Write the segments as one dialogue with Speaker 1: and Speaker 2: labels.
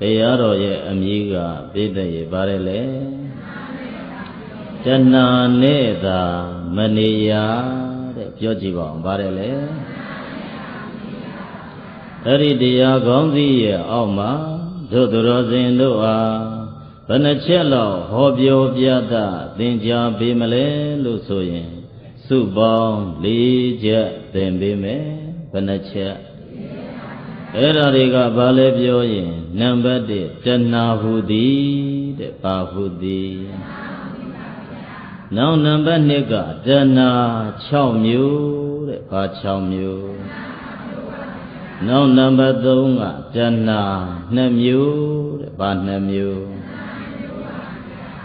Speaker 1: တရားတော်ရဲ့အမည်ကပြည့်တဲ့ရေပါတယ်လေတဏှာနဲ့သာမနေရတဲ့ပြောကြည့်ပါအောင်ပါတယ်လေအဲ့ဒီတရားကောင်းစီရဲ့အောက်မှာတို့သူတော်စင်တို့အားဘယ်နှချက်လောက်ဟောပြောပြသသင်ကြားပေးမလဲလို့ဆိုရင်စုပေါင်း၄ချက်သင်ပေးမယ်ဘယ်နှချက် အဲ့ဒါတွေကဘာလဲပြောရင်နံပါတ်1တဏှာဟုသည်တဲ့ဘာဟုသည်နောက်နံပါတ်2ကတဏှာ6မျိုးတဲ့ဘာ6မျိုးနောက်နံပါတ်3ကတဏှာ2မျိုးတဲ့ဘာ2မျိုး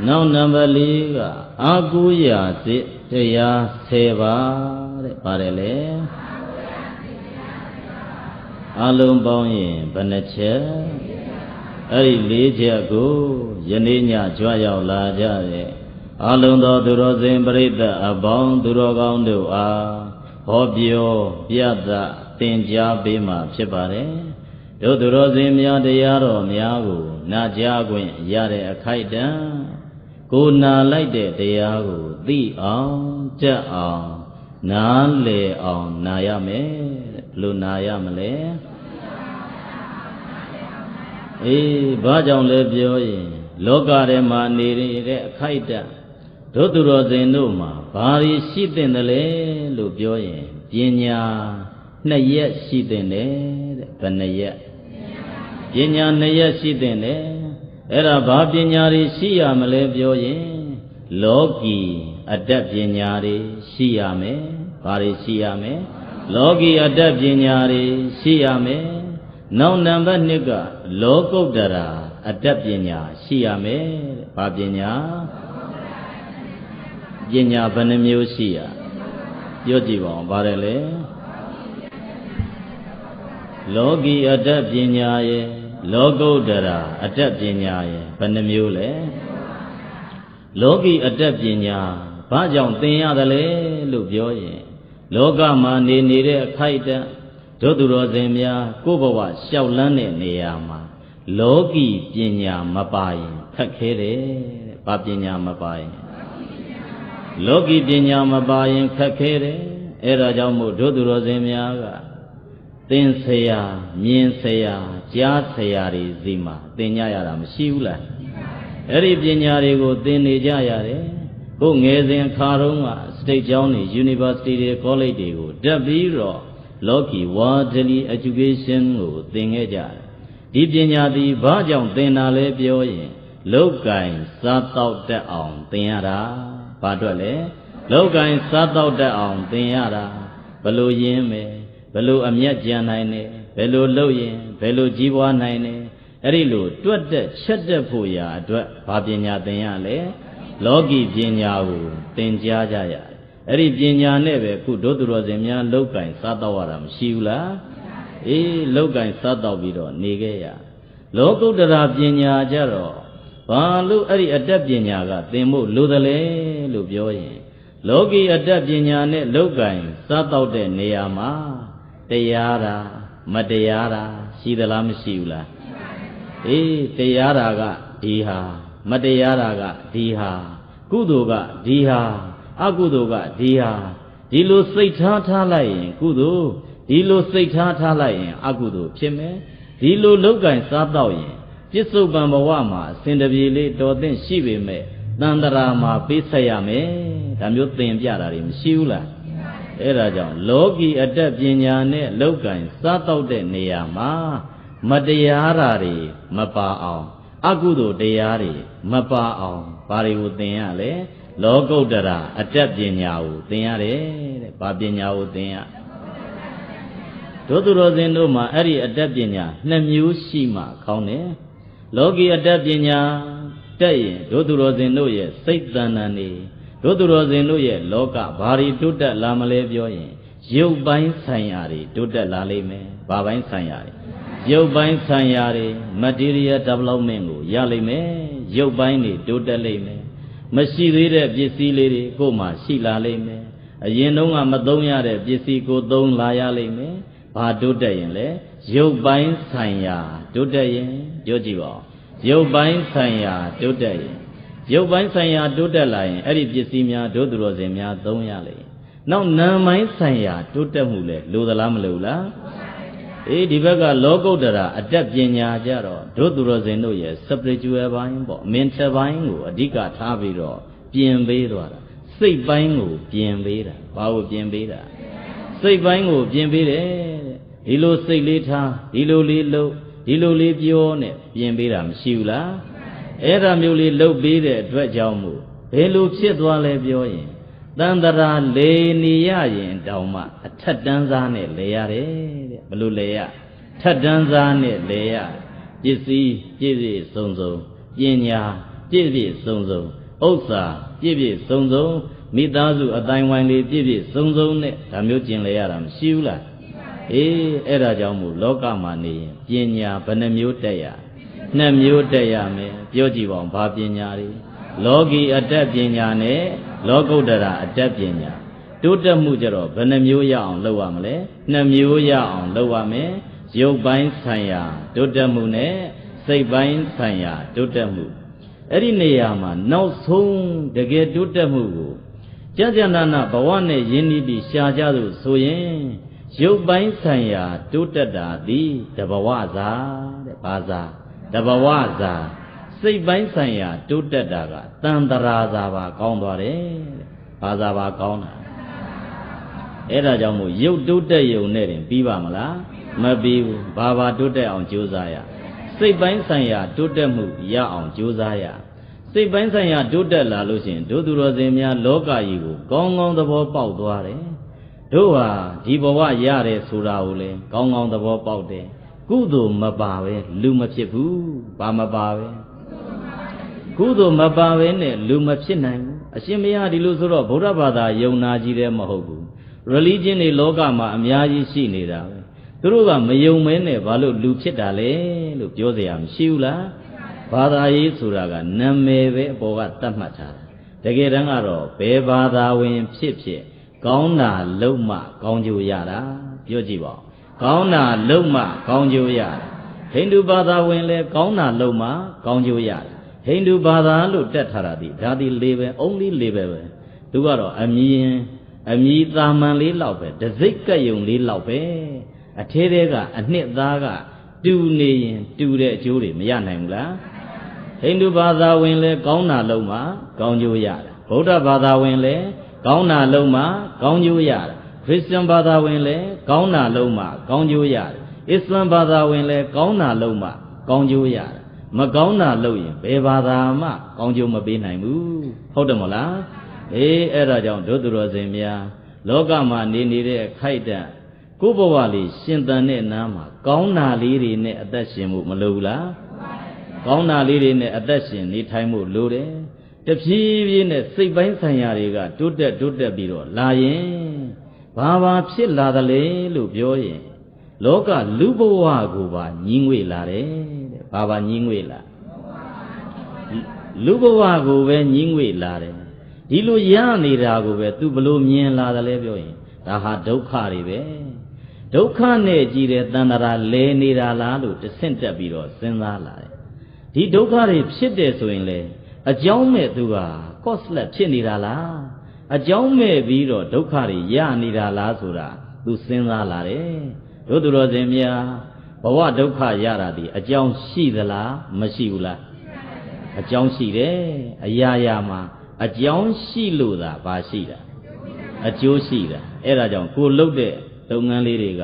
Speaker 1: နောက်နံပါတ်4ကအာကုရာစစ်တရား10ပါးတဲ့ပါတယ်လေ အလုံးပေါင်းရင်ဘယ်နှချက်အဲ့ဒီ၄ချက်ကိုယနေ့ညကြွရောက်လာကြတဲ့အလုံးသောသူတော်စင်ပရိသတ်အပေါင်းသူတော်ကောင်းတို့အားဟောပြောပြသသင်ကြားပေးမှာဖြစ်ပါတယ်တို့သူတော်စင်များတရားတော်များကိုနာကြားခွင့်ရတဲ့အခိုက်အတန့်ကိုနာလိုက်တဲ့တရားကိုသိအောင်ကြက်အောင်နားလေအောင်နာရမယ်ဘလို့နာရမလဲ အေးဘာကြောင့်လဲပြောရင်လောကထဲမှာနေရတဲ့အခိုက်အတန့်တို့သူတော်စင်တို့မှာဘာတွေရှိသင့်တယ်လဲလို့ပြောရင်ပညာနှစ်ရက်ရှိသင့်တယ်တဲ့ဘယ်နှစ်ရက်ပညာနှစ်ရက်ရှိသင့်တယ်အဲ့ဒါဘာပညာတွေရှိရမလဲပြောရင်လောကီအတ္တပညာတွေရှိရမယ်ဘာတွေရှိရမယ်လောကီအတ္တပညာတွေရှိရမယ် နောက်နံပါတ်2ကလောကုတ္တရာအတ္တပညာရှိရမယ်တဲ့ဘာပညာပညာဘယ်နှမျိုးရှိရပြောကြည့်ပါဦးပါတယ်လေလောကီအတ္တပညာရဲ့လောကုတ္တရာအတ္တပညာရဲ့ဘယ်နှမျိုးလဲလောကီအတ္တပညာဘာကြောင့်သင်ရတယ်လဲလို့ပြောရင်လောကမှာနေနေတဲ့အခိုက်အတန့် တို့သူတော်စင်များကိုယ့်ဘဝလျှောက်လန်းတဲ့နေရာမှာလောကီပညာမပါရင်ခက်ခဲတယ်တဲ့ဘာပညာမပါရင်လောကီပညာမပါရင်ခက်ခဲတယ်အဲ့ဒါကြောင့်မို့တို့သူတော်စင်များကသင်ဆရာမြင်ဆရာကြားဆရာတွေစီမှာသင်ကြရတာမရှိဘူးလားအဲ့ဒီပညာတွေကိုသင်နေကြရတယ်ကိုငယ်စဉ်ခါတုန်းကစတိတ်ကျောင်းတွေ University တွေ College တွေကိုတက်ပြီးတော့ လောကီ worldly education ကိုသင်ခဲ့ကြတယ်ဒီပညာသည်ဘာကြောင့်သင်တာလဲပြောရင်လောက်ကင်စားတော့တတ်အောင်သင်ရတာဘာအတွက်လဲလောက်ကင်စားတော့တတ်အောင်သင်ရတာဘလို့ရင်းမယ်ဘလို့အမျက်ကြံနိုင်တယ်ဘယ်လိုလုပ်ရင်ဘယ်လိုကြီးပွားနိုင်တယ်အဲ့ဒီလိုတွတ်တက်ချက်တက်ဖို့ရာအတွက်ဘာပညာသင်ရလဲလောကီပညာကိုသင်ကြားကြရတယ် အဲ့ဒီပညာနဲ့ပဲခုဒုသူတော်စင်များလောက်ကင်စားတော့ရတာမရှိဘူးလားအေးလောက်ကင်စားတော့ပြီးတော့နေခဲ့ရလောကုတ္တရာပညာကြတော့ဘာလို့အဲ့ဒီအတ္တပညာကသင်ဖို့လိုသလဲလို့ပြောရင် လောကီအတ္တပညာနဲ့လောက်ကင်စားတော့တဲ့နေရာမှာတရားတာမတရားတာရှိသလားမရှိဘူးလားအေးတရားတာကဒီဟာ မတရားတာကဒီဟာ ကုသိုလ်ကဒီဟာ အကုသိုလ်ကဒီဟာဒီလိုစိတ်ထားထားလိုက်ရင် ကုသိုလ်ဒီလိုစိတ်ထားထားလိုက်ရင် အကုသိုလ်ဖြစ်မယ်ဒီလိုလောက်ကင်စားတော့ရင်ပြစ္ဆုတ်ပံဘဝမှာအစဉ်တပြေလေးတော်သင့်ရှိပေမဲ့တန်တရာမှာပေးဆက်ရမယ်ဒါမျိုးသင်ပြတာတွေမရှိဘူးလားအဲ့ဒါကြောင့်လောကီအတ္တပညာနဲ့လောက်ကင်စားတော့တဲ့နေရာမှာမတရားတာတွေမပါအောင် အကုသိုလ်တရားတွေမပါအောင်ဘာတွေကိုသင်ရလဲ လောကုတ္တရာအတ္တပညာကိုသင်ရတယ်တဲ့ဘာပညာကိုသင်ရတို့သူတော်စင်တို့မှာအဲ့ဒီအတ္တပညာနှစ်မျိုးရှိမှခေါင်းတယ်လောကီအတ္တပညာတက်ရင်တို့သူတော်စင်တို့ရဲ့စိတ်တဏ္ဍာနေတို့သူတော်စင်တို့ရဲ့လောကဘာတွေတိုးတက်လာမလဲပြောရင်ရုပ်ပိုင်းဆိုင်ရာတွေတိုးတက်လာလိမ့်မယ်ဘာပိုင်းဆိုင်ရာတွေရုပ်ပိုင်းဆိုင်ရာတွေ material development ကိုရလိမ့်မယ်ရုပ်ပိုင်းတွေတိုးတက်လိမ့်မယ် မရှိသေးတဲ့ပစ္စည်းလေးတွေကိုမှရှိလာလိမ့်မယ်အရင်တုန်းကမသုံးရတဲ့ပစ္စည်းကိုသုံးလာရလိမ့်မယ်ဘာတိုးတက်ရင်လဲရုပ်ပိုင်းဆိုင်ရာတိုးတက်ရင်ပြောကြည့်ပါဦးရုပ်ပိုင်းဆိုင်ရာတိုးတက်ရင်ရုပ်ပိုင်းဆိုင်ရာတိုးတက်လာရင်အဲ့ဒီပစ္စည်းများဒုသူတော်စင်များသုံးရလေနောက်နာမ်ပိုင်းဆိုင်ရာတိုးတက်မှုလဲလိုသလားမလိုလား အေးဒီဘက်ကလောကုတ္တရာအတတ်ပညာကြတော့ဒုသူတော်စင်တို့ရဲ့ spiritual ဘိုင်းပေါ့ mental ဘိုင်းကိုအဓိကထားပြီးတော့ပြင်ပေးသွားတာစိတ်ပိုင်းကိုပြင်ပေးတာဘာကိုပြင်ပေးတာစိတ်ပိုင်းကိုပြင်ပေးတယ်ဒီလိုစိတ်လေးထားဒီလိုလေးလှုပ်ဒီလိုလေးပြောနဲ့ပြင်ပေးတာမရှိဘူးလားအဲ့ဒါမျိုးလေးလှုပ်ပေးတဲ့အတွက်ကြောင့်မို့ဘယ်လိုဖြစ်သွားလဲပြောရင်တန်တရာလေနေရရင်တောင်မှအထက်တန်းစားနဲ့လေရတယ်တဲ့ ဘလို့လေရထက်တန်းစားနဲ့လေရပစ္စည်းပြည့်ပြည့်စုံစုံပညာပြည့်ပြည့်စုံစုံဥစ္စာပြည့်ပြည့်စုံစုံမိသားစုအတိုင်းဝိုင်းလေးပြည့်ပြည့်စုံစုံနဲ့ဒါမျိုးကျင်လေရတာမရှိဘူးလားအေးအဲ့ဒါကြောင့်မို့လောကမှာနေရင်ပညာဘယ်နှမျိုးတက်ရနှစ်မျိုးတက်ရမယ်ပြောကြည့်ပါဦးဘာပညာတွေလောကီအတ္တပညာနဲ့လောကုတ္တရာအတ္တပညာ တိုးတက်မှုကြတော့ဘယ်နှမျိုးရအောင်လုပ်ရမလဲနှစ်မျိုးရအောင်လုပ်ရမယ်ရုပ်ပိုင်းဆိုင်ရာတိုးတက်မှုနဲ့စိတ်ပိုင်းဆိုင်ရာတိုးတက်မှုအဲ့ဒီနေရာမှာနောက်ဆုံးတကယ်တိုးတက်မှုကိုကြာကြာနာနာဘဝနဲ့ယဉ်ဤပြီးရှားကြလို့ဆိုရင်ရုပ်ပိုင်းဆိုင်ရာတိုးတက်တာသည်တဘဝသာတဲ့ဘာသာတဘဝသာစိတ်ပိုင်းဆိုင်ရာတိုးတက်တာကတန်တရာသာပါကောင်းသွားတယ်တဲ့ဘာသာပါကောင်းတာ အဲ့ဒါကြောင့်မို့ရုပ်တိုးတက်ယုံနဲ့တင်ပြီးပါမလားမပြီးဘူးဘာဘာတိုးတက်အောင်ကြိုးစားရစိတ်ပိုင်းဆိုင်ရာတိုးတက်မှုရအောင်ကြိုးစားရစိတ်ပိုင်းဆိုင်ရာတိုးတက်လာလို့ရှိရင်ဒုသူတော်စင်များလောကကြီးကိုကောင်းကောင်းသဘောပေါက်သွားတယ်တို့ဟာဒီဘဝရတယ်ဆိုတာကိုလေကောင်းကောင်းသဘောပေါက်တယ်ကုသိုလ်မပါပဲလူမဖြစ်ဘူးဘာမပါပဲကုသိုလ်မပါပဲနဲ့လူမဖြစ်နိုင်ဘူးအရှင်မရဒီလိုဆိုတော့ဗုဒ္ဓဘာသာယုံနာကြီးတယ်မဟုတ်ဘူး religion တွေလောကမှာအများကြီးရှိနေတာပဲသူတို့ကမယုံမဲနဲ့ဘာလို့လူဖြစ်တာလဲလို့ပြောစရာမရှိဘူးလားဘာသာရေးဆိုတာကနာမည်ပဲအပေါ်ကသတ်မှတ်ထားတာတကယ်တမ်းကတော့ဘယ်ဘာသာဝင်ဖြစ်ဖြစ်ကောင်းတာလုံးမကောင်းကျိုးရတာပြောကြည့်ပါဦးကောင်းတာလုံးမကောင်းကျိုးရတာဟိန္ဒူဘာသာဝင်လည်းကောင်းတာလုံးမကောင်းကျိုးရတာဟိန္ဒူဘာသာလို့တက်ထားတာဒီဒါဒီ level only level ပဲသူကတော့အမြင် အမြည်သာမန်လေးလောက်ပဲတစိတ်ကက်ယုံလေးလောက်ပဲအထဲထဲကအနှစ်သားကတူနေရင်တူတဲ့အကျိုးတွေမရနိုင်ဘူးလားဟိန္ဒူဘာသာဝင်လည်းကောင်းတာလုံးမှာကောင်းကျိုးရတယ်ဗုဒ္ဓဘာသာဝင်လည်းကောင်းတာလုံးမှာကောင်းကျိုးရတယ်ခရစ်ယာန်ဘာသာဝင်လည်းကောင်းတာလုံးမှာကောင်းကျိုးရတယ်အစ္စလာမ်ဘာသာဝင်လည်းကောင်းတာလုံးမှာကောင်းကျိုးရတယ်မကောင်းတာလုပ်ရင်ဘယ်ဘာသာမှကောင်းကျိုးမပေးနိုင်ဘူးဟုတ်တယ်မလား အေးအဲ့ဒါကြောင့်ဒုသူတော်စင်များလောကမှာနေနေတဲ့အခိုက်အတန့်ကိုယ်ဘဝလေးရှင်သန်တဲ့နားမှာကောင်းတာလေးတွေနဲ့အသက်ရှင်မှုမလိုဘူးလားကောင်းတာလေးတွေနဲ့အသက်ရှင်နေထိုင်မှုလိုတယ်တဖြည်းဖြည်းနဲ့စိတ်ပိုင်းဆိုင်ရာတွေကတိုးတက်တိုးတက်ပြီးတော့လာရင်ဘာဘာဖြစ်လာသလဲလို့ပြောရင်လောကလူဘဝကိုပါညီးငွေလာတယ်တဲ့ဘာဘာညီးငွေလာလူဘဝကိုပဲညီးငွေလာတယ် ဒီလိုရနေတာကိုပဲ तू ဘလို့မြင်လာတယ်လဲပြောရင်ဒါဟာဒုက္ခတွေပဲဒုက္ခနဲ့ကြည်တဲ့တန်တရာလဲနေတာလားလို့တဆင့်တက်ပြီးတော့စဉ်းစားလာတယ်ဒီဒုက္ခတွေဖြစ်တယ်ဆိုရင်လေအကြောင်းမဲ့သူက coslet ဖြစ်နေတာလားအကြောင်းမဲ့ပြီးတော့ဒုက္ခတွေရနေတာလားဆိုတာ तू စဉ်းစားလာတယ်တို့သူတော်စင်များဘဝဒုက္ခရတာဒီအကြောင်းရှိသလားမရှိဘူးလားအကြောင်းရှိတယ်အရာရာမှာ အကြောင်းရှိလို့သာဘာရှိတာအကျိုးရှိတာအဲ့ဒါကြောင့်ကိုလှုပ်တဲ့လုပ်ငန်းလေးတွေက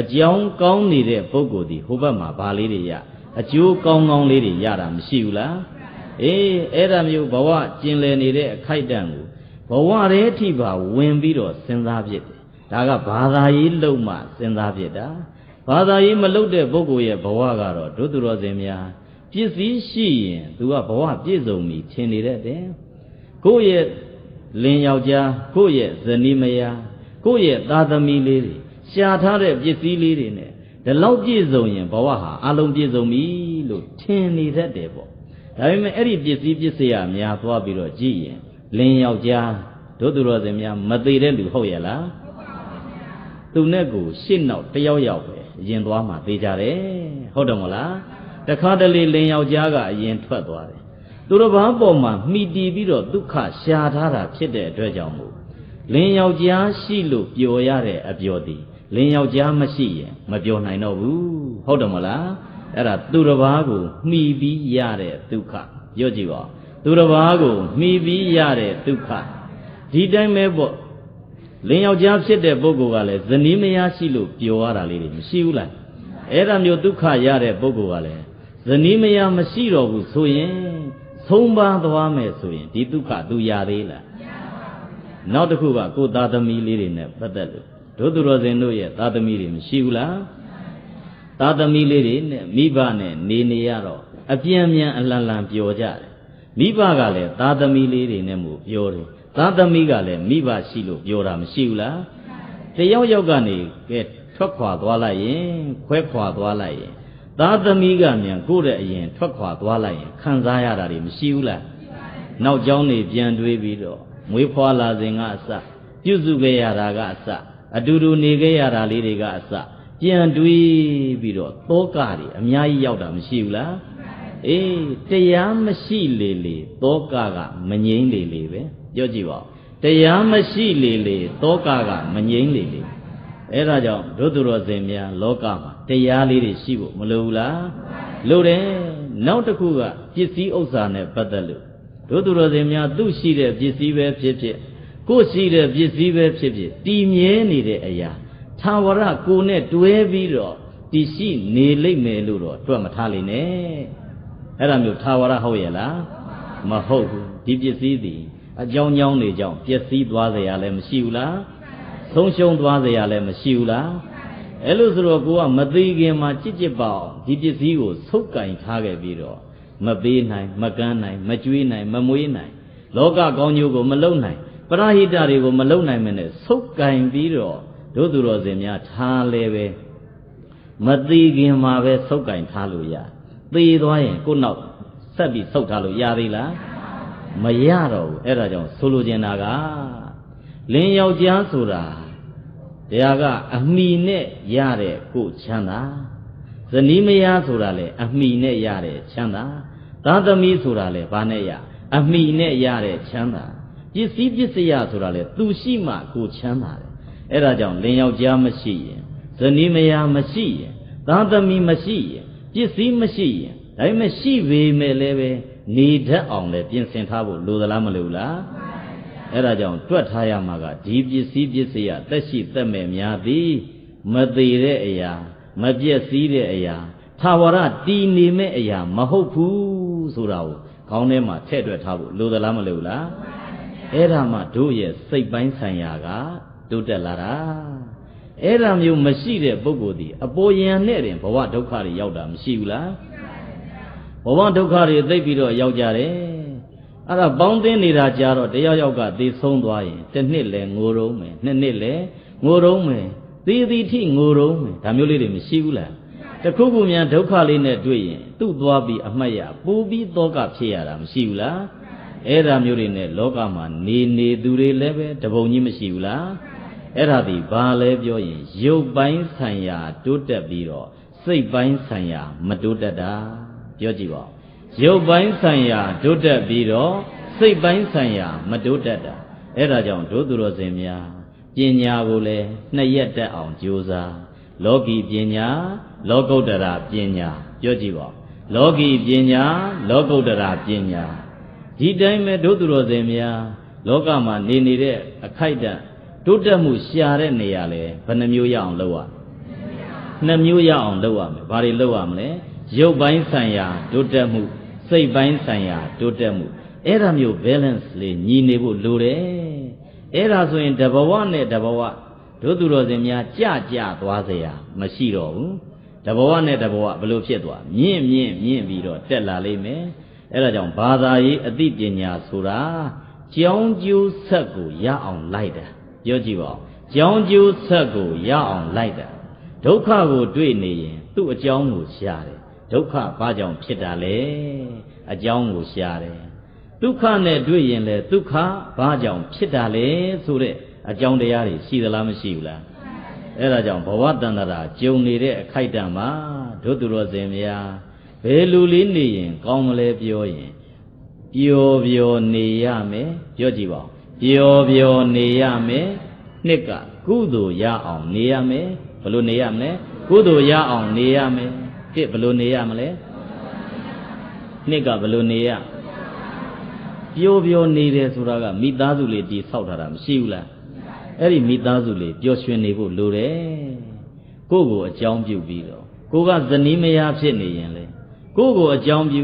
Speaker 1: အကြောင်းကောင်းနေတဲ့ပုဂ္ဂိုလ်ဒီဟိုဘက်မှာဘာလေးတွေရအကျိုးကောင်းကောင်းလေးတွေရတာမရှိဘူးလားအေးအဲ့ဒါမျိုးဘဝကျင်လည်နေတဲ့အခိုက်အတန့်ကိုဘဝတည်းအထိပါဝင်ပြီးတော့စဉ်းစားဖြစ်တယ်ဒါကဘာသာရေးလုံးမှစဉ်းစားဖြစ်တာဘာသာရေးမလုပ်တဲ့ပုဂ္ဂိုလ်ရဲ့ဘဝကတော့ဒုသူတော်စင်များပစ္စည်းရှိရင်သူကဘဝပြည့်စုံပြီထင်နေတတ်တယ် ကိုယ့်ရဲ့လင်ယောက်ျားကိုယ့်ရဲ့ဇနီးမယားကိုယ့်ရဲ့သားသမီးလေးတွေရှာထားတဲ့ပစ္စည်းလေးတွေနဲ့ဒီလောက်ပြည့်စုံရင်ဘဝဟာအလုံးပြည့်စုံပြီလို့ထင်နေတတ်တယ်ပေါ့ဒါပေမဲ့အဲ့ဒီပစ္စည်းပစ္စယများသွားပြီးတော့ကြည့်ရင်လင်ယောက်ျားတို့သူတော်စင်များမသေးတဲ့လူဟုတ်ရဲ့လားဟသူနဲ့ကိုရှစ်နောက်တယောက်ယောက်ပဲအရင်သွားမှသေးကြတယ်ဟုတ်တယ်မဟုတ်လားတခါတလေလင်ယောက်ျားကအရင်ထွက်သွားတယ် သူတစ်ပါးပေါ်မှာမိတီပြီးတော့ဒုက္ခရှာထားတာဖြစ်တဲ့အတွက်ကြောင့်မို့လင်ယောက်ျားရှိလို့ပျော်ရတဲ့အပျော်သည်လင်ယောက်ျားမရှိရင်မပျော်နိုင်တော့ဘူးဟုတ်တယ်မဟုတ်လားအဲ့ဒါသူတစ်ပါးကိုမှီပြီးရတဲ့ဒုက္ခပြောကြည့်ပါသူတစ်ပါးကိုမှီပြီးရတဲ့ဒုက္ခဒီတိုင်းပဲပေါ့လင်ယောက်ျားဖြစ်တဲ့ပုဂ္ဂိုလ်ကလည်းဇနီးမယားရှိလို့ပျော်ရတာလေးတွေမရှိဘူးလားအဲ့ဒါမျိုးဒုက္ခရတဲ့ပုဂ္ဂိုလ်ကလည်းဇနီးမယားမရှိတော့ဘူးဆိုရင် ဆုံးပါသွားမယ်ဆိုရင်ဒီဒုက္ခသူရသေးလားနောက်တစ်ခုကကိုယ်သားသမီးလေးတွေနဲ့ပတ်သက်လို့ဒုသူတော်စင်တို့ရဲ့သားသမီးတွေမရှိဘူးလားသားသမီးလေးတွေနဲ့မိဘနဲ့နေနေရတော့အပြင်းမြန်အလန်လန်ပျော်ကြတယ်မိဘကလည်းသားသမီးလေးတွေနဲ့မို့ပျော်တယ်သားသမီးကလည်းမိဘရှိလို့ပျော်တာမရှိဘူးလားတယောက်ယောက်ကနေကဲထွက်ခွာသွားလိုက်ရင်ခွဲခွာသွားလိုက်ရင် သားသမီးကမြန်ကိုယ့်ရဲ့အရင်ထွက်ခွာသွားလိုက်ရင်ခံစားရတာတွေမရှိဘူးလားနောက်ကျောင်းနေပြန်တွေးပြီးတော့မွေးဖွားလာစဉ်ကအစပြုစုခဲ့ရတာကအစအတူတူနေခဲ့ရတာလေးတွေကအစပြန်တွေးပြီးတော့တောကတွေအများကြီးရောက်တာမရှိဘူးလားအေးတရားမရှိလေလေတောကကမငြိမ့်လေလေပဲပြောကြည့်ပါဦးတရားမရှိလေလေတောကကမငြိမ့်လေလေအဲ့ဒါကြောင့်ဒုသူတော်စင်များလောကမှာ တရားလေးတွေရှိဖို့မလိုဘူးလားလိုတယ်နောက်တစ်ခုကပစ္စည်းဥစ္စာနဲ့ပတ်သက်လို့ဒုသူတော်စင်များသူ့ရှိတဲ့ပစ္စည်းပဲဖြစ်ဖြစ်ကိုယ်ရှိတဲ့ပစ္စည်းပဲဖြစ်ဖြစ်တည်မြဲနေတဲ့အရာသာဝရကိုနဲ့တွဲပြီးတော့တည်ရှိနေလိမ့်မယ်လို့တော့တွက်မထားလိမ့်နဲ့အဲ့ဒါမျိုးသာဝရဟုတ်ရဲ့လားမဟုတ်ဘူးဒီပစ္စည်းသည်အကြောင်းကြောင်းတွေကြောင့်ပျက်စီးသွားเสียရလည်းမရှိဘူးလားဆုံးရှုံးသွားเสียရလည်းမရှိဘူးလား အဲ့လိုဆိုတော့ကိုကမသေးခင်မှာကြစ်ကြစ်ပါအောင်ဒီပစ္စည်းကိုဆုပ်ကင်ထားခဲ့ပြီးတော့မပေးနိုင်မကမ်းနိုင်မကျွေးနိုင်မမွေးနိုင်လောကကောင်းကျိုးကိုမလုံနိုင်ပရဟိတတွေကိုမလုံနိုင်မနဲ့ဆုပ်ကင်ပြီးတော့တို့သူတော်စင်များထားလဲပဲမသေးခင်မှာပဲဆုပ်ကင်ထားလို့ရသေသွားရင်ကိုနောက်ဆက်ပြီးဆုပ်ထားလို့ရသေးလားမရတော့ဘူးအဲ့ဒါကြောင့်ဆိုလိုချင်တာကလင်းယောက်ျားဆိုတာ တရားကအမိနဲ့ရတဲ့ကိုချမ်းသာဇနီးမယားဆိုတာလေအမိနဲ့ရတဲ့ချမ်းသာသာသမီဆိုတာလေဘာနဲ့ရအမိနဲ့ရတဲ့ချမ်းသာပစ္စည်းပစ္စယဆိုတာလေသူရှိမှကိုချမ်းသာတယ်အဲ့ဒါကြောင့်လင်းယောက်ျားမရှိရင်ဇနီးမယားမရှိရင်သာသမီမရှိရင်ပစ္စည်းမရှိရင်ဒါပေမဲ့ရှိပေမဲ့လည်းပဲနေတတ်အောင်လည်းပြင်ဆင်ထားဖို့လိုသလားမလိုဘူးလား အဲ့ဒါကြောင့်တွက်ထားရမှာကဒီပစ္စည်းပစ္စယသက်ရှိသက်မဲ့များသည်မသေးတဲ့အရာ မပြည့်စည်တဲ့အရာသာဝရတည်နေမဲ့အရာမဟုတ်ဘူးဆိုတာကိုခေါင်းထဲမှာထည့်တွက်ထားဖို့လိုသလားမလိုဘူးလားအဲ့ဒါမှတို့ရဲ့စိတ်ပိုင်းဆိုင်ရာကတိုးတက်လာတာအဲ့ဒါမျိုးမရှိတဲ့ပုဂ္ဂိုလ်ဒီအပေါ်ယံနဲ့တင်ဘဝဒုက္ခတွေရောက်တာမရှိဘူးလားဘဝဒုက္ခတွေသိပ်ပြီးတော့ရောက်ကြတယ် အဲ့ဒါပေါင်းသင်းနေတာကြာတော့တယောက်ယောက်ကသေဆုံးသွားရင်တစ်နှစ်လဲငိုရုံးမယ်နှစ်နှစ်လဲငိုရုံးမယ်သေသည်ထိငိုရုံးမယ်ဒါမျိုးလေးတွေမရှိဘူးလားတခုခုများဒုက္ခလေးနဲ့တွေ့ရင်သူ့သွားပြီးအမှတ်ရပူပြီးသောကဖြစ်ရတာမရှိဘူးလားအဲ့ဒါမျိုးတွေနဲ့လောကမှာနေနေသူတွေလည်းပဲတပုံကြီးမရှိဘူးလားအဲ့ဒါဒီဘာလဲပြောရင်ရုပ်ပိုင်းဆိုင်ရာတိုးတက်ပြီးတော့စိတ်ပိုင်းဆိုင်ရာမတိုးတက်တာပြောကြည့်ပါ ရုပ်ပိုင်းဆိုင်ရာတိုးတက်ပြီးတော့စိတ်ပိုင်းဆိုင်ရာမတိုးတက်တာအဲ့ဒါကြောင့်ဒုသူတော်စင်များပညာကိုလည်းနှစ်ရက်တက်အောင်ကြိုးစားလောကီပညာလောကုတ္တရာပညာပြောကြည့်ပါလောကီပညာလောကုတ္တရာပညာဒီတိုင်းပဲဒုသူတော်စင်များလောကမှာနေနေတဲ့အခိုက်အတန့်တိုးတက်မှုရှာတဲ့နေရာလဲဘယ်နှမျိုးရအောင်လုပ်ရနှစ်မျိုးရအောင်လုပ်ရမယ်ဘာတွေလုပ်ရမလဲရုပ်ပိုင်းဆိုင်ရာတိုးတက်မှု စိတ်ပိုင်းဆိုင်ရာတိုးတက်မှုအဲ့ဒါမျိုး balance လေးညီနေဖို့လိုတယ်အဲ့ဒါဆိုရင်တဘဝနဲ့တဘဝတို့သူတော်စင်များကြကြသွားเสียမရှိတော့ဘူးတဘဝနဲ့တဘဝဘလို့ဖြစ်သွားမြင့်မြင့်မြင့်ပြီးတော့တက်လာလိမ့်မယ်အဲ့ဒါကြောင့်ဘာသာရေးအသိပညာဆိုတာကြောင်းကျိုးဆက်ကိုရအောင်လိုက်တာပြောကြည့်ပါဦးကြောင်းကျိုးဆက်ကိုရအောင်လိုက်တာဒုက္ခကိုတွေ့နေရင်သူ့အကြောင်းကိုရှားတယ် ဒုက္ခဘာကြောင့်ဖြစ်တာလဲအကြောင်းကိုရှားတယ်ဒုက္ခနဲ့တွေ့ရင်လေဒုက္ခဘာကြောင့်ဖြစ်တာလဲဆိုတဲ့အကြောင်းတရားတွေရှိသလားမရှိဘူးလားအဲ့ဒါကြောင့်ဘဝတန္တရာကြုံနေတဲ့အခိုက်အတန့်မှာတို့သူတော်စင်များဘယ်လူလေးနေရင်ကောင်းမလဲပြောရင်ပျော်ပျော်နေရမယ်ပြောကြည့်ပါဦးပျော်ပျော်နေရမယ်နှစ်ကကုသိုလ်ရအောင်နေရမယ်ဘယ်လိုနေရမလဲကုသိုလ်ရအောင်နေရမယ် တစ်ဘယ်လိုနေရမလဲနှစ်ကဘယ်လိုနေရပျော်ပျော်နေတယ်ဆိုတာကမိသားစုလေးတည်ဆောက်ထားတာမရှိဘူးလားအဲ့ဒီမိသားစုလေးပျော်ရွှင်နေဖို့လိုတယ်ကိုယ့်ကိုအကြောင်းပြုပြီးတော့ကိုကဇနီးမယားဖြစ်နေရင်လေကိုယ့်ကိုအကြောင်းပြု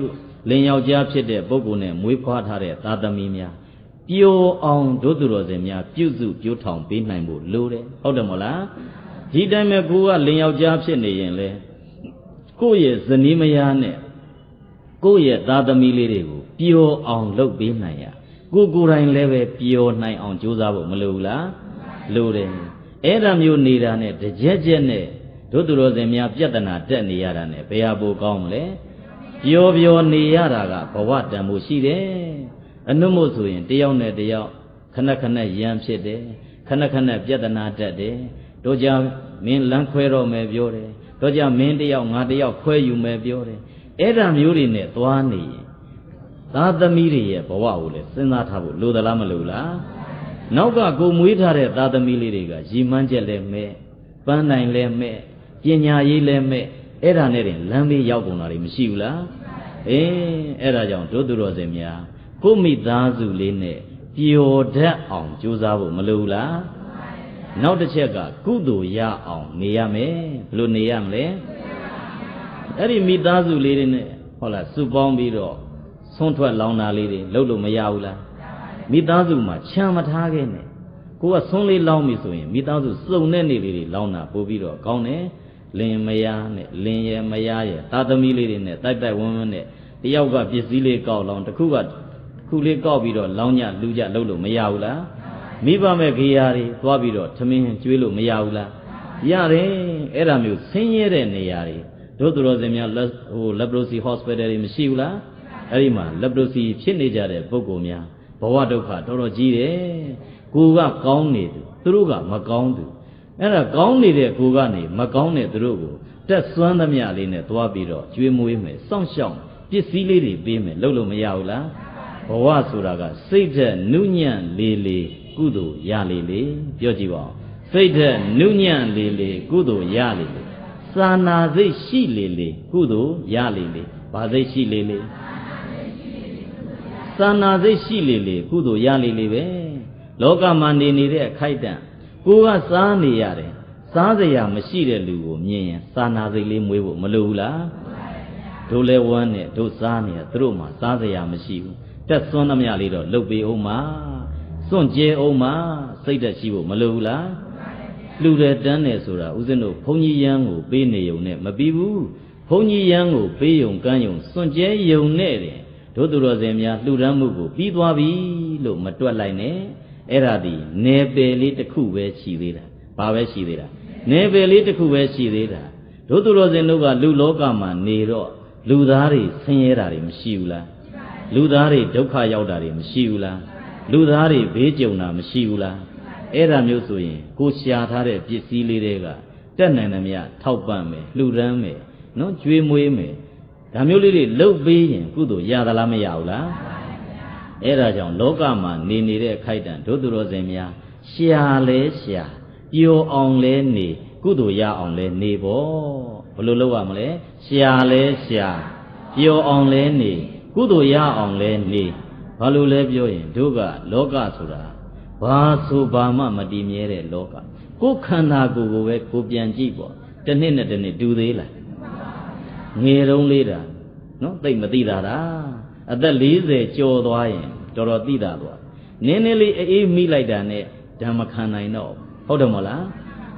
Speaker 1: လင်ယောက်ျားဖြစ်တဲ့ပုဂ္ဂိုလ်နဲ့မွေးဖွားထားတဲ့သာသမီများပျော်အောင်ဒုသူတော်စင်များပြုစုပြိုးထောင်ပေးနိုင်ဖို့လိုတယ်ဟုတ်တယ်မဟုတ်လားဒီတိုင်းမဲ့ကိုကလင်ယောက်ျားဖြစ်နေရင်လေ ကိုယ့်ရဲ့ဇနီးမယားနဲ့ကိုယ့်ရဲ့သားသမီးလေးတွေကိုပျော်အောင်လုပ်ပေးနိုင်ရကိုကိုယ်တိုင်လည်းပဲပျော်နိုင်အောင်ကြိုးစားဖို့မလိုဘူးလားလိုတယ်အဲ့ဒါမျိုးနေတာနဲ့တကြက်ကြက်နဲ့တို့သူတော်စင်များပြဿနာတက်နေရတာနဲ့ဘယ်ဟာပိုကောင်းမလဲပျော်ပျော်နေရတာကဘဝတန်ဖို့ရှိတယ်အနုမို့ဆိုရင်တယောက်နဲ့တယောက်ခဏခဏရံဖြစ်တယ်ခဏခဏပြဿနာတက်တယ်တို့ကြမင်းလမ်းခွဲတော့မယ်ပြောတယ် တို့ကြမင်းတယောက်ငါတယောက်ခွဲယူမယ်ပြောတယ်အဲ့ဒါမျိုးတွေနဲ့သွားနေရင်သားသမီးတွေရဲ့ဘဝကိုလည်းစဉ်းစားထားဖို့လိုသလားမလိုလားနောက်ကကိုမွေးထားတဲ့သားသမီးလေးတွေကရည်မှန်းချက်လည်းမဲ့ပန်းနိုင်လည်းမဲ့ပညာရေးလည်းမဲ့အဲ့ဒါနဲ့တင်လမ်းဘေးရောက်ကုန်တာတွေမရှိဘူးလားအေးအဲ့ဒါကြောင့်တို့သူတော်စင်များကိုမိသားစုလေးနဲ့ပျော်တတ်အောင်ကြိုးစားဖို့မလိုဘူးလား နောက်တစ်ချက်ကကုသိုလ်ရအောင်နေရမယ်ဘယ်လိုနေရမလဲအဲ့ဒီမိသားစုလေးတွေနဲ့ဟုတ်လားစုပေါင်းပြီးတော့ဆုံးထွက်လောင်တာလေးတွေလုပ်လို့မရဘူးလားမိသားစုမှာချမ်းမထားခဲ့နဲ့ကိုကဆုံးလေးလောင်းပြီဆိုရင်မိသားစုစုံတဲ့နေလေးတွေလောင်းတာပို့ပြီးတော့ကောင်းတယ်လင်မယားနဲ့လင်ရဲ့မယားရဲ့သားသမီးလေးတွေနဲ့တိုက်တိုက်ဝန်းဝန်းနဲ့တယောက်ကပစ္စည်းလေးကောက်လောင်းတစ်ခုကခုလေးကောက်ပြီးတော့လောင်းညလူကြလုပ်လို့မရဘူးလား မိဘမဲ့ခေယာတွေသွားပြီးတော့သမင်းကျွေးလို့မရဘူးလားရတယ်အဲ့ဒါမျိုးဆင်းရဲတဲ့နေရာတွေတို့သူတော်စင်များဟို leprosy hospital တွေမရှိဘူးလားအဲ့ဒီမှာ leprosy ဖြစ်နေကြတဲ့ပုဂ္ဂိုလ်များဘဝဒုက္ခတော်တော်ကြီးတယ်ကိုကကောင်းနေသူသူတို့ကမကောင်းသူအဲ့ဒါကောင်းနေတဲ့ကိုကနေမကောင်းတဲ့သူတို့ကိုတက်စွမ်းသမျှလေးနဲ့သွားပြီးတော့ကျွေးမွေးမယ်စောင့်ရှောက်ပစ္စည်းလေးတွေပေးမယ်လုပ်လို့မရဘူးလားဘဝဆိုတာကစိတ်ဓာတ်နုညံ့လေးလေး ကုသိုလ်ရလေးလေးပြောကြည့်ပါဦးစိတ်ဓာတ်နုညံ့လေးလေးကုသိုလ်ရလေးလေးစာနာစိတ်ရှိလေးလေးကုသိုလ်ရလေးလေးဘာစိတ်ရှိလေးလေးစာနာစိတ်ရှိလေလေကုသိုလ်ရလေလေပဲလောကမှာနေနေတဲ့အခိုက်အတန့်ကိုကစားနေရတယ်စားစရာမရှိတဲ့လူကိုမြင်ရင်စာနာစိတ်လေးမွေးဖို့မလိုဘူးလားတို့လဲဝမ်းနဲ့တို့စားနေရသူတို့မှစားစရာမရှိဘူးတက်စွန်းသမျှလေးတော့လှုပ်ပေးအောင်ပါ စွန့်ကြဲအောင်ပါစိတ်တက်ရှိဖို့မလိုဘူးလားလူတဲ့တန်းတယ်ဆိုတာဦးဇင်းတို့ဘုန်းကြီးရန်ကိုပေးနေုံနဲ့မပြီးဘူးဘုန်းကြီးရန်ကိုပေးယုံကမ်းယုံစွန့်ကြဲယုံနဲ့တယ်တို့သူတော်စင်များလှူဒန်းမှုကိုပြီးသွားပြီလို့မတွက်လိုက်နဲ့အဲ့ဒါဒီနေပယ်လေးတစ်ခုပဲရှိသေးတာဘာပဲရှိသေးတာနေပယ်လေးတစ်ခုပဲရှိသေးတာတို့သူတော်စင်တို့ကလူလောကမှာနေတော့လူသားတွေဆင်းရဲတာတွေမရှိဘူးလားလူသားတွေဒုက္ခရောက်တာတွေမရှိဘူးလား လူသားတွေဘေးကြုံတာမရှိဘူးလားအဲ့ဒါမျိုးဆိုရင်ကိုရှာထားတဲ့ပစ္စည်းလေးတွေကတက်နိုင်သမျှထောက်ပံ့မယ်လှူဒန်းမယ်နော်ကျွေးမွေးမယ်ဒါမျိုးလေးတွေလှုပ်ပေးရင်ကုသိုလ်ရသလားမရဘူးလားအဲ့ဒါကြောင့်လောကမှာနေနေတဲ့အခိုက်အတန့်ဒုသူတော်စင်များရှာလဲရှာပျော်အောင်လဲနေကုသိုလ်ရအောင်လဲနေပေါ့ဘယ်လိုလုပ်ရမလဲရှာလဲရှာပျော်အောင်လဲနေကုသိုလ်ရအောင်လဲနေ ဘာလို့လဲပြောရင်တို့ကလောကဆိုတာဘာဆိုဘာမှမတည်မြဲတဲ့လောကကိုယ်ခန္ဓာကိုယ်ကိုပဲကိုပြန်ကြည့်ပေါ့တစ်နှစ်နဲ့တစ်နှစ်တူသေးလားငယ်တုန်းလေးတာနော်သိမသိတာတာအသက်40ကျော်သွားရင်တော်တော်သိတာသွားနင်းနေလေးအေးမိလိုက်တာနဲ့ဓမ္မခံနိုင်တော့ဟုတ်တယ်မဟုတ်လား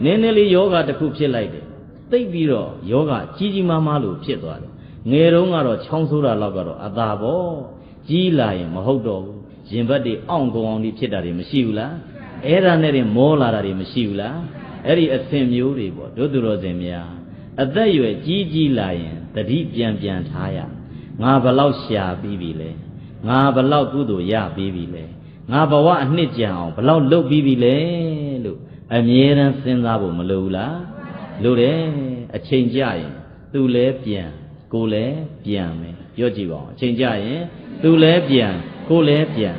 Speaker 1: နင်းနေလေးယောဂတစ်ခုဖြစ်လိုက်တယ်သိပြီးတော့ယောဂကြီးကြီးမားမားလို့ဖြစ်သွားတယ်ငယ်တုန်းကတော့ချောင်းဆိုးတာလောက်ကတော့အသာပေါ့ ကြီးလာရင်မဟုတ်တော့ဘူးရင်ဘတ်တွေအောင့်ကုန်အောင်ဒီဖြစ်တာတွေမရှိဘူးလားအဲ့ဒါနဲ့တင်မောလာတာတွေမရှိဘူးလားအဲ့ဒီအစဉ်မျိုးတွေပေါ့တို့သူတော်စင်များအသက်ရွယ်ကြီးကြီးလာရင်တတိပြန်ပြန်ထားရငါဘလောက်ရှာပြီးပြီလဲငါဘလောက်ကုသိုလ်ရပြီးပြီလဲငါဘဝအနှစ်ကြံအောင်ဘလောက်လုပ်ပြီးပြီလဲလို့အမြဲတမ်းစဉ်းစားဖို့မလိုဘူးလားလိုတယ်အချိန်ကြရင် သူလည်းပြန်ကိုယ်လည်းပြန်မယ် ပြောကြည့်ပါဦးအချိန်ကြရင်သူလည်းပြန်ကိုယ်လည်းပြန်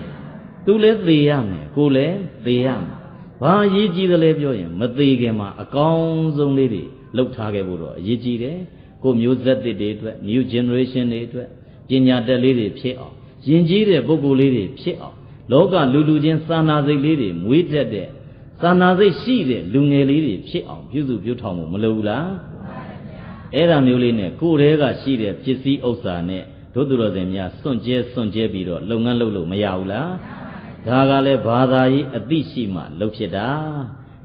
Speaker 1: သူလည်းသေရမယ်ကိုယ်လည်းသေရမယ်ဘာအရေးကြီးသလဲပြောရင်မသေးခင်မှာအကောင်းဆုံးလေးတွေလှုပ်ထားခဲ့ဖို့တော့အရေးကြီးတယ်ကိုမျိုးဆက်သစ်တွေအတွက် new generation တွေအတွက်ပညာတတ်လေးတွေဖြစ်အောင်ယဉ်ကျေးတဲ့ပုဂ္ဂိုလ်လေးတွေဖြစ်အောင်လောကလူလူချင်းစာနာစိတ်လေးတွေမွေးတတ်တဲ့စာနာစိတ်ရှိတဲ့လူငယ်လေးတွေဖြစ်အောင်ပြုစုပြုထောင်ဖို့မလိုဘူးလား အဲ့ဒါမျိုးလေးနဲ့ကိုယ်တည်းကရှိတဲ့ပစ္စည်းဥစ္စာနဲ့တို့သူတော်စင်များစွန့်ကြဲစွန့်ကြဲပြီးတော့လုပ်ငန်းလုပ်လို့မရဘူးလားဒါကလည်းဘာသာရေးအသိရှိမှလုပ်ဖြစ်တာ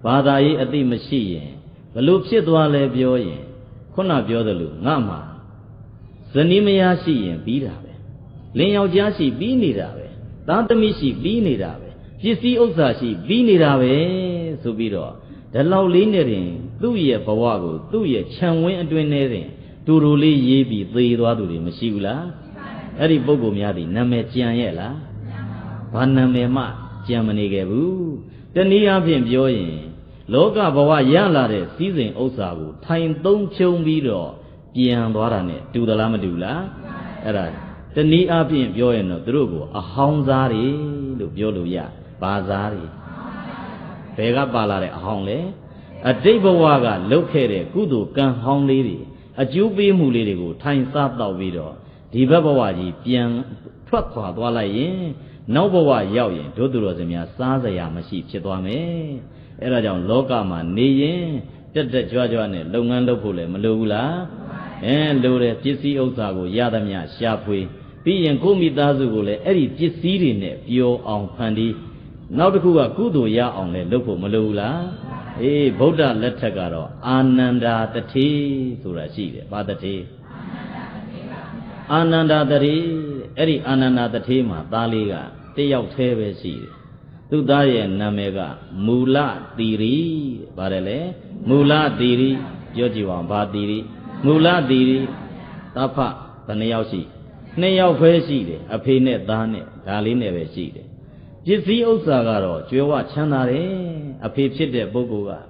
Speaker 1: ဘာသာရေးအသိမရှိရင်ဘလို့ဖြစ်သွားလဲပြောရင်ခုနပြောသလိုငါမှာဇနီးမယားရှိရင်ပြီးတာပဲလင်ယောက်ျားရှိပြီးနေတာပဲသားသမီးရှိပြီးနေတာပဲပစ္စည်းဥစ္စာရှိပြီးနေတာပဲဆိုပြီးတော့ဒီလောက်လေးနဲ့တင် သူ့ရဲ့ဘဝကိုသူ့ရဲ့ခြံဝင်းအတွင်းထဲတင်တူတူလေးရေးပြီးသေသွားသူတွေမရှိဘူးလားအဲ့ဒီပုဂ္ဂိုလ်များဒီနာမည်ကြံရဲ့လားဘာနာမည်မှကြံမနေခဲ့ဘူးတနည်းအားဖြင့်ပြောရင်လောကဘဝရလာတဲ့စည်းစိမ်ဥစ္စာကိုထိုင်သုံးဖြုံပြီးတော့ပြန်သွားတာ ਨੇ တူသလားမတူလားအဲ့ဒါတနည်းအားဖြင့်ပြောရင်တော့သူတို့ကိုအဟောင်းစားတွေလို့ပြောလို့ရဘာစားတွေဘယ်ကပါလာတဲ့အဟောင်းလဲ အတိတ်ဘဝကလုပ်ခဲ့တဲ့ကုသိုလ်ကံဟောင်းလေးတွေအကျိုးပေးမှုလေးတွေကိုထိုင်စားတော့ပြီးတော့ဒီဘက်ဘဝကြီးပြန်ထွက်ခွာသွားလိုက်ရင်နောက်ဘဝရောက်ရင်ဒုသူတော်စင်များစားစရာမရှိဖြစ်သွားမယ်အဲဒါကြောင့်လောကမှာနေရင်တက်တက်ကြွကြွနဲ့လုပ်ငန်းလုပ်ဖို့လည်းမလိုဘူးလားအဲလိုတယ်ပစ္စည်းဥစ္စာကိုရသမျှရှာဖွေပြီးရင်ကိုမိသားစုကိုလည်းအဲ့ဒီပစ္စည်းတွေနဲ့ပျော်အောင်ဖန်တီးနောက်တစ်ခုကကုသိုလ်ရအောင်လည်းလုပ်ဖို့မလိုဘူးလား အေးဗုဒ္ဓလက်ထက်ကတော့အာနန္ဒာတထေဆိုတာရှိတယ်ဘာတထေအာနန္ဒာတထေအဲ့ဒီအာနန္ဒာတထေမှာသားလေးကတယောက်သေးပဲရှိတယ်သူသားရဲ့နာမည်ကမူလတီရီပါတယ်လေမူလတီရီပြောကြည့်ပါဦးဘာတီရီမူလတီရီသဖဘယ်နှယောက်ရှိနှစ်ယောက်ပဲရှိတယ်အဖေနဲ့သားနဲ့ဒါလေးနဲ့ပဲရှိတယ် ပစ္စည်းဥစ္စာကတော့ကျွယ်ဝချမ်းသာတယ်အဖေဖြစ်တဲ့ပုဂ္ဂိုလ်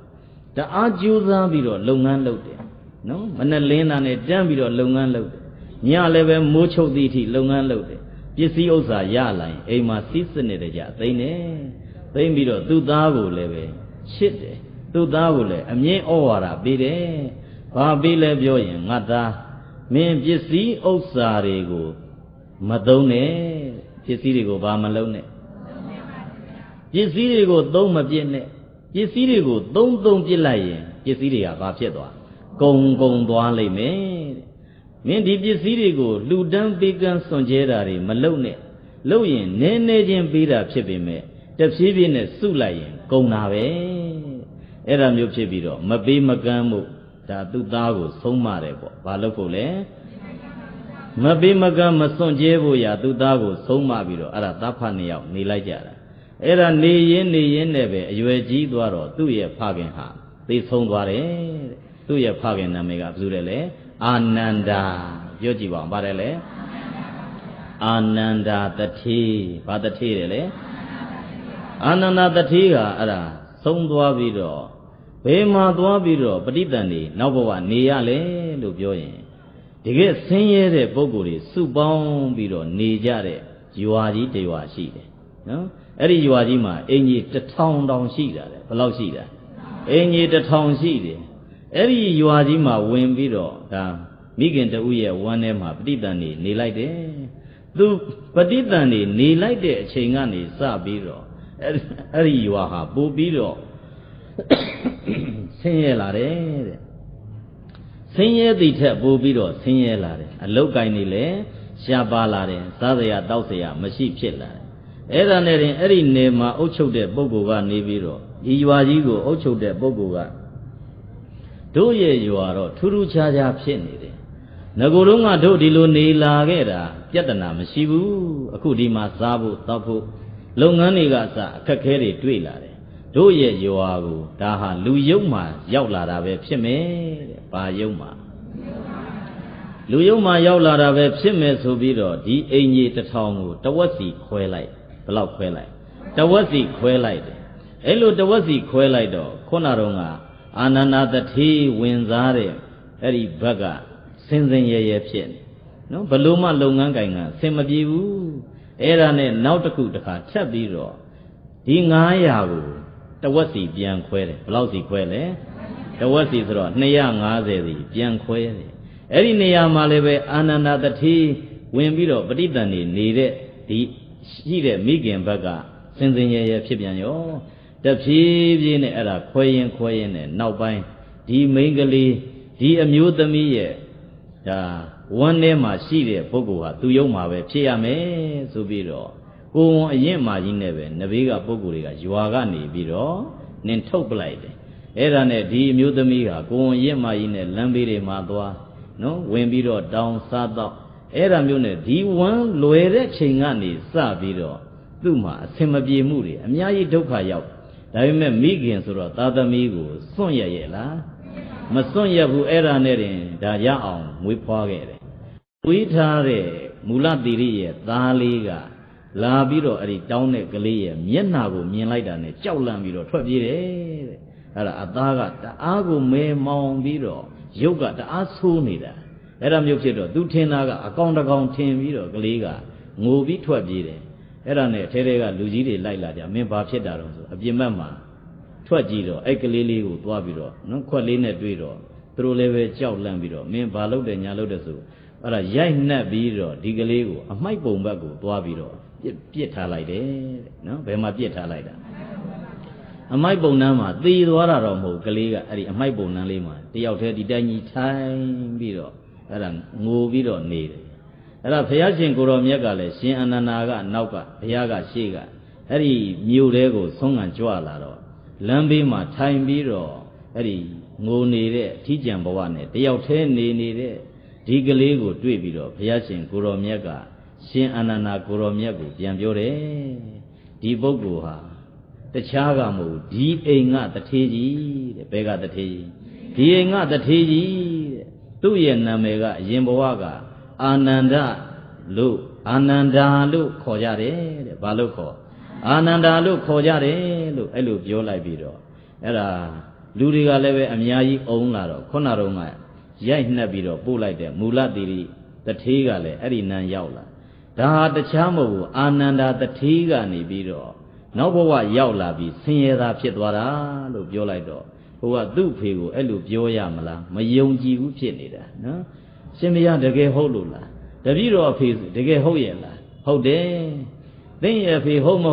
Speaker 1: ကတအားကြိုးစားပြီးတော့လုပ်ငန်းလုပ်တယ်နော်မနဲ့လင်းတာနဲ့တန်းပြီးတော့လုပ်ငန်းလုပ်တယ်ညလည်းပဲမိုးချုပ်သည့်အထိလုပ်ငန်းလုပ်တယ်ပစ္စည်းဥစ္စာရလာရင်အိမ်မှာစီးစနစ်တကြသိမ့်တယ်သိမ့်ပြီးတော့သူ့သားကိုလည်းပဲချစ်တယ်သူ့သားကိုလည်းအမြင့်ဩဝါဒပေးတယ်ဘာပေးလဲပြောရင်ငါသားမင်းပစ္စည်းဥစ္စာတွေကိုမသုံးနဲ့ပစ္စည်းတွေကိုဘာမလုံးနဲ့ ပစ္စည်းတွေကိုသုံးမပြစ်နဲ့ပစ္စည်းတွေကိုသုံးသုံးပြစ်လိုက်ရင်ပစ္စည်းတွေကဘာဖြစ်သွားကုံကုံသွားလိမ့်မယ်တဲ့မင်းဒီပစ္စည်းတွေကိုလှူဒန်းပေးကမ်းစွန့်ကြဲတာတွေမလုပ်နဲ့လုပ်ရင်နည်းနည်းချင်းပေးတာဖြစ်ပေမဲ့တဖြည်းဖြည်းနဲ့စုလိုက်ရင်ကုံတာပဲအဲ့ဒါမျိုးဖြစ်ပြီးတော့မပေးမကမ်းမှုဒါသူ့သားကိုဆုံးမတယ်ပေါ့ဘာလို့ဖို့လဲမပေးမကမ်းမစွန့်ကြဲဖို့ရာသူ့သားကိုဆုံးမပြီးတော့အဲ့ဒါသားဖနှစ်ယောက်နေလိုက်ကြတာ အဲ့ဒါနေရင်နေရင်နဲ့ပဲအရွယ်ကြီးသွားတော့သူ့ရဲ့ဖခင်ဟာသိဆုံးသွားတယ်တဲ့သူ့ရဲ့ဖခင်နာမည်ကဘယ်သူလဲလဲအာနန္ဒာပြောကြည့်ပါဦးပါတယ်လေအာနန္ဒာတတိဘာတတိတယ်လေအာနန္ဒာတတိကအဲ့ဒါဆုံးသွားပြီးတော့ဘယ်မှာသွားပြီးတော့ပဋိသန္ဓေနောက်ဘဝနေရလဲလို့ပြောရင်တကယ်ဆင်းရဲတဲ့ပုံကိုယ်တွေစုပေါင်းပြီးတော့နေကြတဲ့ရွာကြီးတရွာရှိတယ်နော် အဲ့ဒီရွာကြီးမှာအင်ကြီးတစ်ထောင်တောင်ရှိတာလေဘယ်လောက်ရှိတာအင်ကြီးတစ်ထောင်ရှိတယ်အဲ့ဒီရွာကြီးမှာဝင်ပြီးတော့ဒါမိခင်တဦးရဲ့ဝမ်းထဲမှာပဋိသန္ဓေနေလိုက်တယ်သူပဋိသန္ဓေနေလိုက်တဲ့အချိန်ကနေစပြီးတော့အဲ့ဒီရွာဟာပို့ပြီးတော့ဆင်းရဲလာတယ်တဲ့ဆင်းရဲသည့်ထက်ပိုပြီးတော့ဆင်းရဲလာတယ်အလုတ်ကိုင်းနေလဲရှားပါလာတယ်စားစရာတောက်စရာမရှိဖြစ်လာတယ် အဲ့ဒါနဲ့ရင်အဲ့ဒီနေမှာအုပ်ချုပ်တဲ့ပုဂ္ဂိုလ်ကနေပြီးတော့ဒီရွာကြီးကိုအုပ်ချုပ်တဲ့ပုဂ္ဂိုလ်ကတို့ရဲ့ရွာတော့ထူးထူးခြားခြားဖြစ်နေတယ်ငကိုယ်တော့ကတို့ဒီလိုနေလာခဲ့တာပြဿနာမရှိဘူးအခုဒီမှာစားဖို့တောက်ဖို့လုပ်ငန်းတွေကစအခက်ခဲတွေတွေ့လာတယ်တို့ရဲ့ရွာကိုဒါဟာလူယုံမှရောက်လာတာပဲဖြစ်မယ်တဲ့။ဘာယုံမှလူယုံမှရောက်လာတာပဲဖြစ်မယ်ဆိုပြီးတော့ဒီအင်ကြီးတစ်ထောင်ကိုတဝက်စီခွဲလိုက် ဘယ်လောက်ခွဲလိုက်တဝက်စီခွဲလိုက်တယ်အဲ့လိုတဝက်စီခွဲလိုက်တော့ခုနတော့ကအာနန္ဒတထေးဝင်စားတဲ့အဲ့ဒီဘက်ကစင်စင်ရဲရဲဖြစ်နေနော်ဘလို့မှလုပ်ငန်းကင်ကဆင်မပြေဘူးအဲ့ဒါနဲ့နောက်တစ်ခုတစ်ခါထပ်ပြီးတော့ဒီ900ကိုတဝက်စီပြန်ခွဲတယ်ဘယ်လောက်စီခွဲလဲတဝက်စီဆိုတော့250စီပြန်ခွဲတယ်အဲ့ဒီနေရာမှာလည်းပဲအာနန္ဒတထေးဝင်ပြီးတော့ပဋိသန္ဓေနေတဲ့ဒီ ရှိတဲ့မိခင်ဘက်ကစင်စင်ရဲရဲဖြစ်ပြန်ရောတဖြည်းဖြည်းနဲ့အဲ့ဒါခွဲရင်ခွဲရင်နဲ့နောက်ပိုင်းဒီမိန်းကလေးဒီအမျိုးသမီးရဲ့ဒါဝမ်းထဲမှာရှိတဲ့ပုဂ္ဂိုလ်ဟာသူ့ယုံမှာပဲဖြစ်ရမယ်ဆိုပြီးတော့ကိုယ်ဝန်အရင်မာကြီးနဲ့ပဲနဘေးကပုဂ္ဂိုလ်တွေကယွာကနေပြီးတော့နင်ထုတ်ပလိုက်တယ်အဲ့ဒါနဲ့ဒီအမျိုးသမီးဟာကိုယ်ဝန်ရင်မာကြီးနဲ့လမ်းဘေးတွေမှာသွားနော်ဝင်ပြီးတော့တောင်းစားတော့ အဲ့ဒါမျိုးနဲ့ဒီဝမ်းလွယ်တဲ့ချိန်ကနေစပြီးတော့သူ့မှာအစင်မပြေမှုတွေအများကြီးဒုက္ခရောက်ဒါပေမဲ့မိခင်ဆိုတော့သာသမီကိုစွန့်ရရဲ့လားမစွန့်ရဘူးအဲ့ဒါနဲ့တင်ဒါရအောင်မွေးဖွားခဲ့တယ်ဝေးထားတဲ့မူလတိရိရဲ့သားလေးကလာပြီးတော့အဲ့ဒီတောင်းတဲ့ကလေးရဲ့မျက်နှာကိုမြင်လိုက်တာနဲ့ကြောက်လန့်ပြီးတော့ထွက်ပြေးတယ်တဲ့အဲ့ဒါအသားကတအားကိုမဲမောင်ပြီးတော့ရုပ်ကတအားဆိုးနေတာ အဲ့ဒါမျိုးဖြစ်တော့သူထင်တာကအကောင်တကောင်ထင်ပြီးတော့ကလေးကငိုပြီးထွက်ပြေးတယ်အဲ့ဒါနဲ့ထဲထဲကလူကြီးတွေလိုက်လာကြမင်းဘာဖြစ်တာတော့ဆိုအပြင်ဘက်မှာထွက်ကြည့်တော့အဲ့ကလေးလေးကိုသွားပြီးတော့နော်ခွက်လေးနဲ့တွေ့တော့သူတို့လည်းပဲကြောက်လန့်ပြီးတော့မင်းဘာလုပ်တယ်ညာလုပ်တယ်ဆိုအဲ့ဒါရိုက်နှက်ပြီးတော့ဒီကလေးကိုအမိုက်ပုံဘက်ကိုသွားပြီးတော့ပြစ်ပြစ်ထားလိုက်တယ်တဲ့နော်ဘယ်မှာပြစ်ထားလိုက်တာအမိုက်ပုံနှမ်းမှာသေသွားတာတော့မဟုတ်ကလေးကအဲ့ဒီအမိုက်ပုံနှမ်းလေးမှာတယောက်တည်းဒီတိုင်းကြီးထိုင်ပြီးတော့ အဲ့ဒါငိုပြီးတော့နေတယ်အဲ့ဒါဘုရားရှင်ကိုရောမြတ်ကလည်းရှင်အနန္ဒာကနောက်ကဘုရားကရှေ့ကအဲ့ဒီမြို့တဲကိုဆုံးခံကြွလာတော့လမ်းဘေးမှာထိုင်ပြီးတော့အဲ့ဒီငိုနေတဲ့အထီးကျန်ဘဝနဲ့တယောက်တည်းနေနေတဲ့ဒီကလေးကိုတွေ့ပြီးတော့ဘုရားရှင်ကိုရောမြတ်ကရှင်အနန္ဒာကိုရောမြတ်ကိုပြန်ပြောတယ်ဒီပုဂ္ဂိုလ်ဟာတခြားကမဟုတ်ဒီအိမ်ကတထေးကြီးတဲ့ဘယ်ကတထေးကြီးဒီအိမ်ကတထေးကြီးတဲ့ သူ့ရဲ့နာမည်ကအရင်ဘဝကအာနန္ဒလို့အာနန္ဒာလို့ခေါ်ကြတယ်တဲ့ဘာလို့ခေါ်အာနန္ဒာလို့ခေါ်ကြတယ်လို့အဲ့လိုပြောလိုက်ပြီးတော့အဲ့ဒါလူတွေကလည်းပဲအများကြီးအုံလာတော့ခုနတော့ကရိုက်နှက်ပြီးတော့ပို့လိုက်တဲ့မူလတိရိတထေးကလည်းအဲ့ဒီနန်းရောက်လာဒါဟာတခြားမဟုတ်ဘူးအာနန္ဒာတထေးကနေပြီးတော့နောက်ဘဝရောက်လာပြီးဆင်းရဲသားဖြစ်သွားတာလို့ပြောလိုက်တော့ ဟိုကသူ့ဖေကိုအဲ့လိုပြောရမလားမယုံကြည်ဘူးဖြစ်နေတာနော်ရှင်မရတကယ်ဟုတ်လို့လားတပည့်တော်အဖေတကယ်ဟုတ်ရဲ့လားဟုတ်တယ်သင်ရဲ့အဖေဟုတ်မဟုတ်